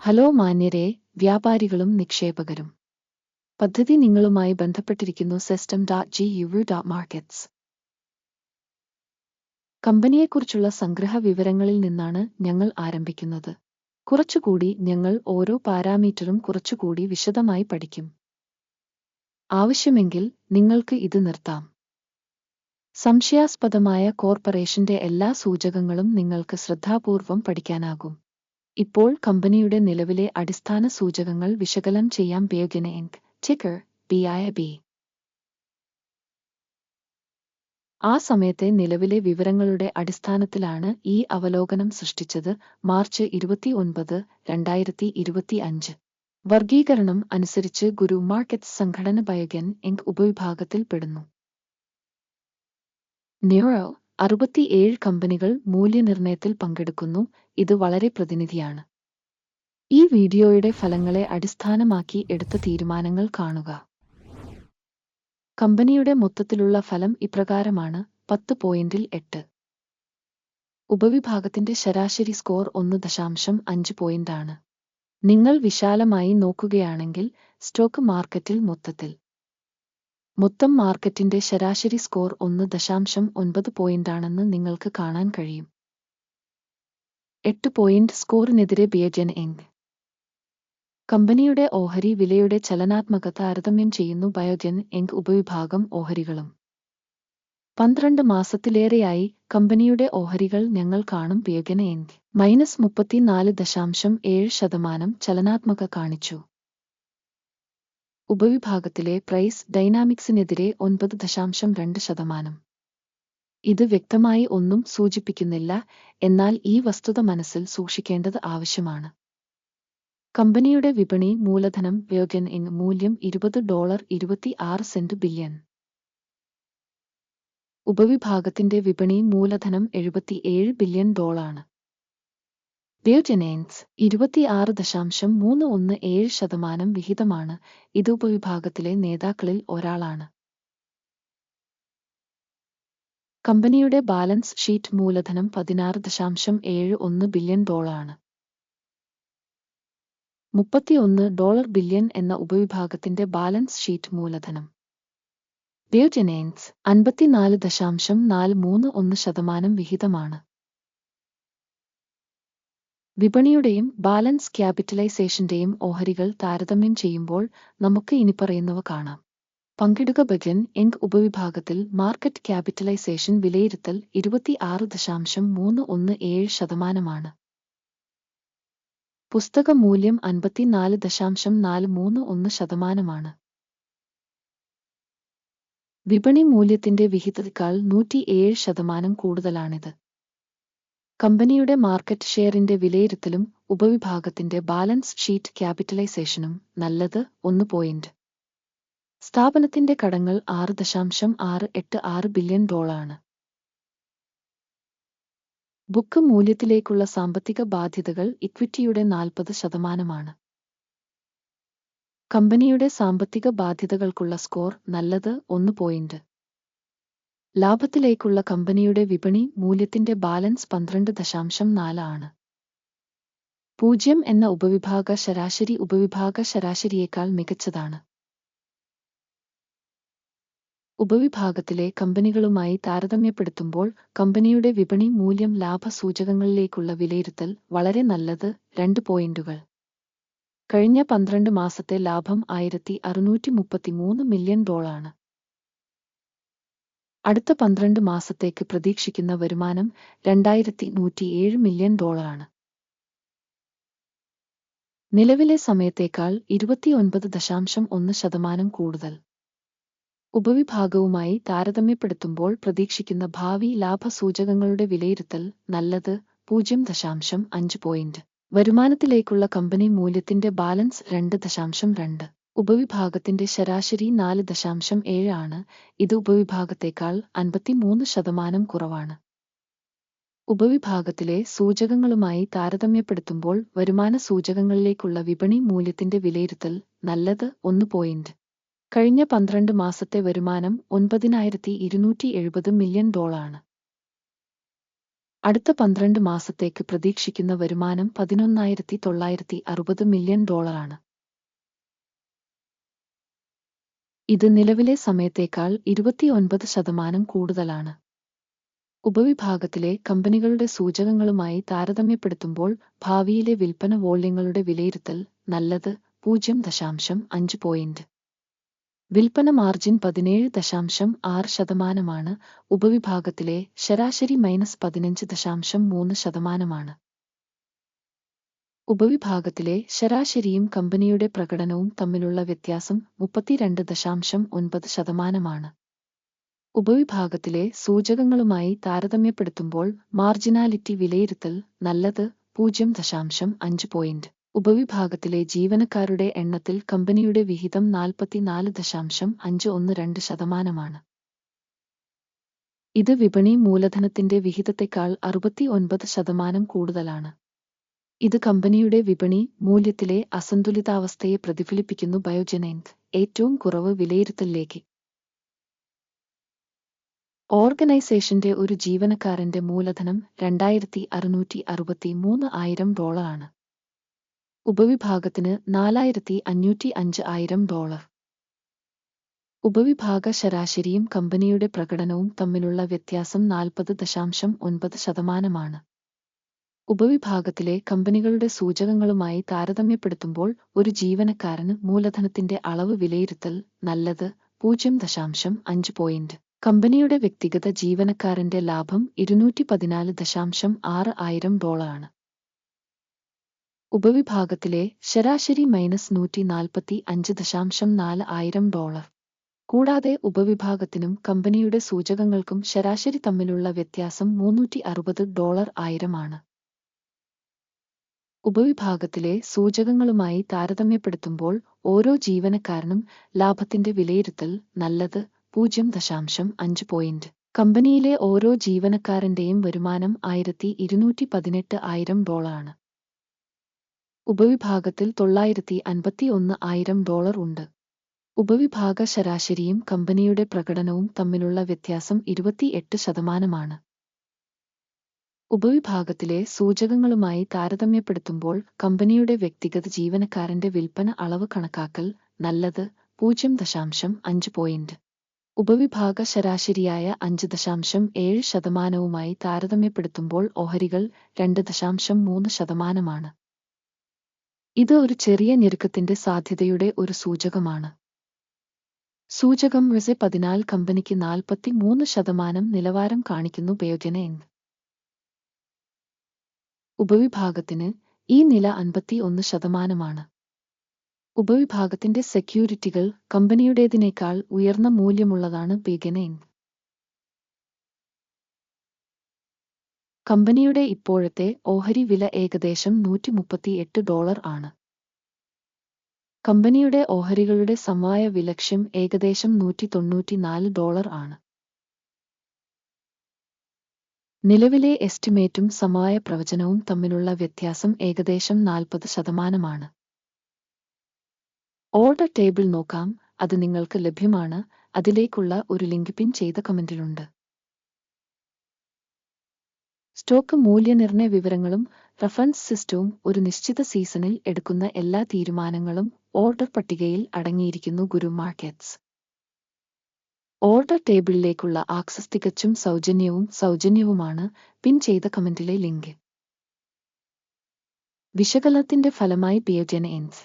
Hello മാന്യരെ വ്യാപാരികളും നിക്ഷേപകരും. പദ്ധതി നിങ്ങളുമായി ബന്ധപ്പെട്ടിരിക്കുന്നു system dot G U dot markets കമ്പനിയെക്കുറിച്ചുള്ള സംഗ്രഹ വിവരങ്ങളിൽ നിന്നാണ് ഞങ്ങൾ ആരംഭിക്കുന്നത്. കുറച്ചുകൂടി ഞങ്ങൾ ഓരോ പാരാമീറ്ററും കുറച്ചുകൂടി വിശദമായി പഠിക്കും. ആവശ്യമെങ്കിൽ നിങ്ങൾക്ക് ഇത് നിർത്താം. സംശയാസ്പദമായ കോർപ്പറേഷന്റെ എല്ലാ സൂചകങ്ങളും നിങ്ങൾക്ക് ശ്രദ്ധാപൂർവം പഠിക്കാനാകും. ഇപ്പോൾ കമ്പനിയുടെ നിലവിലെ അടിസ്ഥാന സൂചകങ്ങൾ വിശകലനം ചെയ്യാൻ ഉപയോഗിക്കുന്ന ഇൻക് ടിക്കർ ബി ആയ ബി ആ സമയത്തെ നിലവിലെ വിവരങ്ങളുടെ അടിസ്ഥാനത്തിലാണ് ഈ അവലോകനം സൃഷ്ടിച്ചത് മാർച്ച് ഇരുപത്തിയൊൻപത് രണ്ടായിരത്തി ഇരുപത്തി അഞ്ച് വർഗീകരണം അനുസരിച്ച് ഗുരു മാർക്കറ്റ്സ് സംഘടന ബയഗൻ എങ്ക് ഉപവിഭാഗത്തിൽ പെടുന്നു. ന്യൂറോ അറുപത്തിയേഴ് കമ്പനികൾ മൂല്യനിർണയത്തിൽ പങ്കെടുക്കുന്നു. ഇത് വളരെ പ്രതിനിധിയാണ്. ഈ വീഡിയോയുടെ ഫലങ്ങളെ അടിസ്ഥാനമാക്കി എടുത്ത തീരുമാനങ്ങൾ കാണുക. കമ്പനിയുടെ മൊത്തത്തിലുള്ള ഫലം ഇപ്രകാരമാണ്. പത്ത് പോയിന്റിൽ എട്ട്. ഉപവിഭാഗത്തിന്റെ ശരാശരി സ്കോർ ഒന്ന് ദശാംശം അഞ്ച് പോയിന്റാണ്. നിങ്ങൾ വിശാലമായി നോക്കുകയാണെങ്കിൽ സ്റ്റോക്ക് മാർക്കറ്റിൽ മൊത്തത്തിൽ മൊത്തം മാർക്കറ്റിന്റെ ശരാശരി സ്കോർ ഒന്ന് ദശാംശം ഒൻപത് പോയിന്റാണെന്ന് നിങ്ങൾക്ക് കാണാൻ കഴിയും. എട്ട് പോയിന്റ് സ്കോറിനെതിരെ ബിയജൻ എങ്. കമ്പനിയുടെ ഓഹരി വിലയുടെ ചലനാത്മക താരതമ്യം ചെയ്യുന്നു ബയോജൻ എങ് ഉപവിഭാഗം ഓഹരികളും. പന്ത്രണ്ട് മാസത്തിലേറെയായി കമ്പനിയുടെ ഓഹരികൾ ഞങ്ങൾ കാണും ബിയഗന എങ്. മൈനസ് മുപ്പത്തിനാല് ദശാംശം ഏഴ് ശതമാനം ചലനാത്മക കാണിച്ചു. ഉപവിഭാഗത്തിലെ പ്രൈസ് ഡൈനാമിക്സിനെതിരെ ഒൻപത് ദശാംശം രണ്ട് ശതമാനം. ഇത് വ്യക്തമായി ഒന്നും സൂചിപ്പിക്കുന്നില്ല എന്നാൽ ഈ വസ്തുത മനസ്സിൽ സൂക്ഷിക്കേണ്ടത് ആവശ്യമാണ്. കമ്പനിയുടെ വിപണി മൂലധനം വ്യോഗൻ ഇൻ മൂല്യം ഇരുപത് ഡോളർ ഇരുപത്തി ആറ് സെന്റ് ബില്യൺ. ഉപവിഭാഗത്തിന്റെ വിപണി മൂലധനം എഴുപത്തിയേഴ് ബില്യൺ ഡോളാണ് ബയോജനൈൻസ് ഇരുപത്തിയാറ് ദശാംശം മൂന്ന് ഒന്ന് ഏഴ് ശതമാനം വിഹിതമാണ്. ഇത് ഉപവിഭാഗത്തിലെ നേതാക്കളിൽ ഒരാളാണ്. കമ്പനിയുടെ ബാലൻസ് ഷീറ്റ് മൂലധനം പതിനാറ് ദശാംശം ഏഴ് ഒന്ന് ബില്യൺ ഡോളറാണ്. മുപ്പത്തിയൊന്ന് ഡോളർ ബില്യൺ എന്ന ഉപവിഭാഗത്തിന്റെ ബാലൻസ് ഷീറ്റ് മൂലധനം. ബയോജനൈൻസ് അൻപത്തിനാല് ദശാംശം നാല് മൂന്ന് ഒന്ന് ശതമാനം വിഹിതമാണ്. വിപണിയുടെയും ബാലൻസ് ക്യാപിറ്റലൈസേഷന്റെയും ഓഹരികൾ താരതമ്യം ചെയ്യുമ്പോൾ നമുക്ക് ഇനി പറയുന്നവ കാണാം. പങ്കിടുക ബജൻ എങ്ക് ഉപവിഭാഗത്തിൽ മാർക്കറ്റ് ക്യാപിറ്റലൈസേഷൻ വിലയിരുത്തൽ ഇരുപത്തിയാറ് ദശാംശം മൂന്ന് ഒന്ന് ഏഴ് ശതമാനമാണ്. പുസ്തക മൂല്യം അൻപത്തിനാല് ദശാംശം നാല് മൂന്ന് ഒന്ന് ശതമാനമാണ്. വിപണി മൂല്യത്തിന്റെ വിഹിതത്തേക്കാൾ നൂറ്റിയേഴ് ശതമാനം കൂടുതലാണിത്. കമ്പനിയുടെ മാർക്കറ്റ് ഷെയറിന്റെ വിലയിരുത്തലും ഉപവിഭാഗത്തിന്റെ ബാലൻസ് ഷീറ്റ് ക്യാപിറ്റലൈസേഷനും നല്ലത് ഒന്ന് പോയിന്റ്. സ്ഥാപനത്തിന്റെ കടങ്ങൾ ആറ് ദശാംശം ആറ് എട്ട് ആറ് ബില്യൺ ഡോളാണ് ബുക്ക് മൂല്യത്തിലേക്കുള്ള സാമ്പത്തിക ബാധ്യതകൾ ഇക്വിറ്റിയുടെ നാൽപ്പത് ശതമാനമാണ്. കമ്പനിയുടെ സാമ്പത്തിക ബാധ്യതകൾക്കുള്ള സ്കോർ നല്ലത് ഒന്ന് പോയിന്റ്. ലാഭത്തിലേക്കുള്ള കമ്പനിയുടെ വിപണി മൂല്യത്തിന്റെ ബാലൻസ് പന്ത്രണ്ട് ദശാംശം നാലാണ് പൂജ്യം എന്ന ഉപവിഭാഗ ശരാശരി ഉപവിഭാഗ ശരാശരിയേക്കാൾ മികച്ചതാണ്. ഉപവിഭാഗത്തിലെ കമ്പനികളുമായി താരതമ്യപ്പെടുത്തുമ്പോൾ കമ്പനിയുടെ വിപണി മൂല്യം ലാഭ സൂചകങ്ങളിലേക്കുള്ള വിലയിരുത്തൽ വളരെ നല്ലത് രണ്ട് പോയിന്റുകൾ. കഴിഞ്ഞ പന്ത്രണ്ട് മാസത്തെ ലാഭം ആയിരത്തി അറുന്നൂറ്റി മുപ്പത്തിമൂന്ന് മില്യൺ ഡോളറാണ്. അടുത്ത പന്ത്രണ്ട് മാസത്തേക്ക് പ്രതീക്ഷിക്കുന്ന വരുമാനം രണ്ടായിരത്തി നൂറ്റിയേഴ് മില്യൺ ഡോളറാണ്. നിലവിലെ സമയത്തേക്കാൾ ഇരുപത്തിയൊൻപത് ദശാംശം ഒന്ന് ശതമാനം കൂടുതൽ. ഉപവിഭാഗവുമായി താരതമ്യപ്പെടുത്തുമ്പോൾ പ്രതീക്ഷിക്കുന്ന ഭാവി ലാഭസൂചകങ്ങളുടെ വിലയിരുത്തൽ നല്ലത് പൂജ്യം ദശാംശം അഞ്ച് പോയിന്റ്. വരുമാനത്തിലേക്കുള്ള കമ്പനി മൂല്യത്തിന്റെ ബാലൻസ് രണ്ട് ദശാംശം രണ്ട്. ഉപവിഭാഗത്തിന്റെ ശരാശരി നാല് ദശാംശം ഏഴ് ആണ്. ഇത് ഉപവിഭാഗത്തേക്കാൾ അൻപത്തിമൂന്ന് ശതമാനം കുറവാണ്. ഉപവിഭാഗത്തിലെ സൂചകങ്ങളുമായി താരതമ്യപ്പെടുത്തുമ്പോൾ വരുമാന സൂചകങ്ങളിലേക്കുള്ള വിപണി മൂല്യത്തിന്റെ വിലയിരുത്തൽ നല്ലത് ഒന്ന് പോയിന്റ് കഴിഞ്ഞ പന്ത്രണ്ട് മാസത്തെ വരുമാനം ഒൻപതിനായിരത്തി ഇരുന്നൂറ്റി എഴുപത് മില്യൺ ഡോളാണ് അടുത്ത പന്ത്രണ്ട് മാസത്തേക്ക് പ്രതീക്ഷിക്കുന്ന വരുമാനം പതിനൊന്നായിരത്തി തൊള്ളായിരത്തി അറുപത് മില്യൺ ഡോളറാണ് ഇത് നിലവിലെ സമയത്തേക്കാൾ ഇരുപത്തിയൊൻപത് ശതമാനം കൂടുതലാണ്. ഉപവിഭാഗത്തിലെ കമ്പനികളുടെ സൂചകങ്ങളുമായി താരതമ്യപ്പെടുത്തുമ്പോൾ ഭാവിയിലെ വിൽപ്പന വോള്യങ്ങളുടെ വിലയിരുത്തൽ നല്ലത് പൂജ്യം ദശാംശം അഞ്ച് പോയിന്റ്. വിൽപ്പന മാർജിൻ പതിനേഴ് ദശാംശം ആറ് ശതമാനമാണ്. ഉപവിഭാഗത്തിലെ ശരാശരി മൈനസ് പതിനഞ്ച് ദശാംശം മൂന്ന് ശതമാനമാണ്. ഉപവിഭാഗത്തിലെ ശരാശരിയും കമ്പനിയുടെ പ്രകടനവും തമ്മിലുള്ള വ്യത്യാസം മുപ്പത്തിരണ്ട് ദശാംശം ഒൻപത് ശതമാനമാണ്. ഉപവിഭാഗത്തിലെ സൂചകങ്ങളുമായി താരതമ്യപ്പെടുത്തുമ്പോൾ മാർജിനാലിറ്റി വിലയിരുത്തൽ നല്ലത് പൂജ്യം ദശാംശം അഞ്ച് പോയിന്റ്. ഉപവിഭാഗത്തിലെ ജീവനക്കാരുടെ എണ്ണത്തിൽ കമ്പനിയുടെ വിഹിതം നാൽപ്പത്തിനാല് ദശാംശം അഞ്ച് ഒന്ന് രണ്ട് ശതമാനമാണ്. ഇത് വിപണി മൂലധനത്തിന്റെ വിഹിതത്തെക്കാൾ അറുപത്തി ഒൻപത് ശതമാനം കൂടുതലാണ്. ഇത് കമ്പനിയുടെ വിപണി മൂല്യത്തിലെ അസന്തുലിതാവസ്ഥയെ പ്രതിഫലിപ്പിക്കുന്നു ബയോജനൈൻത് ഏറ്റവും കുറവ് വിലയിരുത്തലിലേക്ക്. ഓർഗനൈസേഷന്റെ ഒരു ജീവനക്കാരന്റെ മൂലധനം രണ്ടായിരത്തി അറുന്നൂറ്റി അറുപത്തി മൂന്ന് ആയിരം ഡോളറാണ്. ഉപവിഭാഗത്തിന് നാലായിരത്തി അഞ്ഞൂറ്റി അഞ്ച് ആയിരം ഡോളർ. ഉപവിഭാഗ ശരാശരിയും കമ്പനിയുടെ പ്രകടനവും തമ്മിലുള്ള വ്യത്യാസം നാൽപ്പത് ദശാംശം ഒൻപത് ശതമാനമാണ്. ഉപവിഭാഗത്തിലെ കമ്പനികളുടെ സൂചകങ്ങളുമായി താരതമ്യപ്പെടുത്തുമ്പോൾ ഒരു ജീവനക്കാരന് മൂലധനത്തിന്റെ അളവ് വിലയിരുത്തൽ നല്ലത് പൂജ്യം ദശാംശം അഞ്ച് പോയിന്റ് കമ്പനിയുടെ വ്യക്തിഗത ജീവനക്കാരന്റെ ലാഭം ഇരുന്നൂറ്റി പതിനാല് ദശാംശം ആറ് ആയിരം ഡോളറാണ് ഉപവിഭാഗത്തിലെ ശരാശരി മൈനസ് നൂറ്റി നാൽപ്പത്തി അഞ്ച് ദശാംശം നാല് ആയിരം ഡോളർ കൂടാതെ ഉപവിഭാഗത്തിനും കമ്പനിയുടെ സൂചകങ്ങൾക്കും ശരാശരി തമ്മിലുള്ള വ്യത്യാസം മൂന്നൂറ്റി അറുപത് ഡോളർ ആയിരമാണ് ഉപവിഭാഗത്തിലെ സൂചകങ്ങളുമായി താരതമ്യപ്പെടുത്തുമ്പോൾ ഓരോ ജീവനക്കാരനും ലാഭത്തിന്റെ വിലയിരുത്തൽ നല്ലത് പൂജ്യം ദശാംശം അഞ്ച് പോയിന്റ് കമ്പനിയിലെ ഓരോ ജീവനക്കാരന്റെയും വരുമാനം ആയിരത്തി ഇരുന്നൂറ്റി പതിനെട്ട് ആയിരം ഡോളറാണ് ഉപവിഭാഗത്തിൽ തൊള്ളായിരത്തി അൻപത്തി ഒന്ന് ആയിരം ഡോളർ ഉണ്ട്. ഉപവിഭാഗ ശരാശരിയും കമ്പനിയുടെ പ്രകടനവും തമ്മിലുള്ള വ്യത്യാസം ഇരുപത്തിയെട്ട് ശതമാനമാണ് ഉപവിഭാഗത്തിലെ സൂചകങ്ങളുമായി താരതമ്യപ്പെടുത്തുമ്പോൾ കമ്പനിയുടെ വ്യക്തിഗത ജീവനക്കാരന്റെ വിൽപ്പന അളവ് കണക്കാക്കൽ നല്ലത് പൂജ്യം ദശാംശം അഞ്ച് പോയിന്റ് ഉപവിഭാഗ ശരാശരിയായ അഞ്ച് ദശാംശം ഏഴ് ശതമാനവുമായി താരതമ്യപ്പെടുത്തുമ്പോൾ ഓഹരികൾ രണ്ട് ദശാംശം മൂന്ന് ശതമാനമാണ്. ഇത് ഒരു ചെറിയ ഞെരുക്കത്തിന്റെ സാധ്യതയുടെ ഒരു സൂചകമാണ്. സൂചകം റിസെ പതിനാല് കമ്പനിക്ക് നാൽപ്പത്തി മൂന്ന് ശതമാനം നിലവാരം കാണിക്കുന്നു ബയോജന എന്ന് ഉപവിഭാഗത്തിന് ഈ നില അൻപത്തി ഒന്ന് ശതമാനമാണ്. ഉപവിഭാഗത്തിന്റെ സെക്യൂരിറ്റികൾ കമ്പനിയുടേതിനേക്കാൾ ഉയർന്ന മൂല്യമുള്ളതാണ് ബിഗനൈൻ കമ്പനിയുടെ ഇപ്പോഴത്തെ ഓഹരി വില ഏകദേശം നൂറ്റി മുപ്പത്തിയെട്ട് ഡോളർ ആണ്. കമ്പനിയുടെ ഓഹരികളുടെ സമവായ വിലക്ഷ്യം ഏകദേശം നൂറ്റി തൊണ്ണൂറ്റിനാല് ഡോളർ ആണ്. നിലവിലെ എസ്റ്റിമേറ്റും സമവായ പ്രവചനവും തമ്മിലുള്ള വ്യത്യാസം ഏകദേശം നാൽപ്പത് ശതമാനമാണ്. ഓർഡർ ടേബിൾ നോക്കാം. അത് നിങ്ങൾക്ക് ലഭ്യമാണ്. അതിലേക്കുള്ള ഒരു ലിങ്ക് പിൻ ചെയ്ത കമന്റിലുണ്ട്. സ്റ്റോക്ക് മൂല്യനിർണയ വിവരങ്ങളും റഫറൻസ് സിസ്റ്റവും ഒരു നിശ്ചിത സീസണിൽ എടുക്കുന്ന എല്ലാ തീരുമാനങ്ങളും ഓർഡർ പട്ടികയിൽ അടങ്ങിയിരിക്കുന്നു ഗുരു മാർക്കറ്റ്സ് ഓർഡർ ടേബിളിലേക്കുള്ള ആക്സസ് തികച്ചും സൗജന്യവും സൗജന്യവുമാണ്. പിൻ ചെയ്ത കമന്റിലെ ലിങ്ക്. വിശകലനത്തിന്റെ ഫലമായി പിയജന എൻസ്.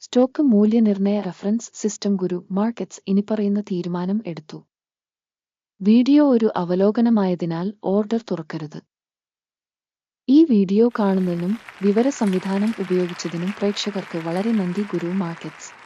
സ്റ്റോക്ക് മൂല്യനിർണയ റഫറൻസ് സിസ്റ്റം ഗുരു മാർക്കറ്റ്സ് ഇനിപ്പറയുന്ന തീരുമാനം എടുത്തു. വീഡിയോ ഒരു അവലോകനമായതിനാൽ ഓർഡർ തുറക്കരുത്. ഈ വീഡിയോ കാണുന്നതിനും വിവര സംവിധാനം ഉപയോഗിച്ചതിനും പ്രേക്ഷകർക്ക് വളരെ നന്ദി ഗുരു മാർക്കറ്റ്സ്.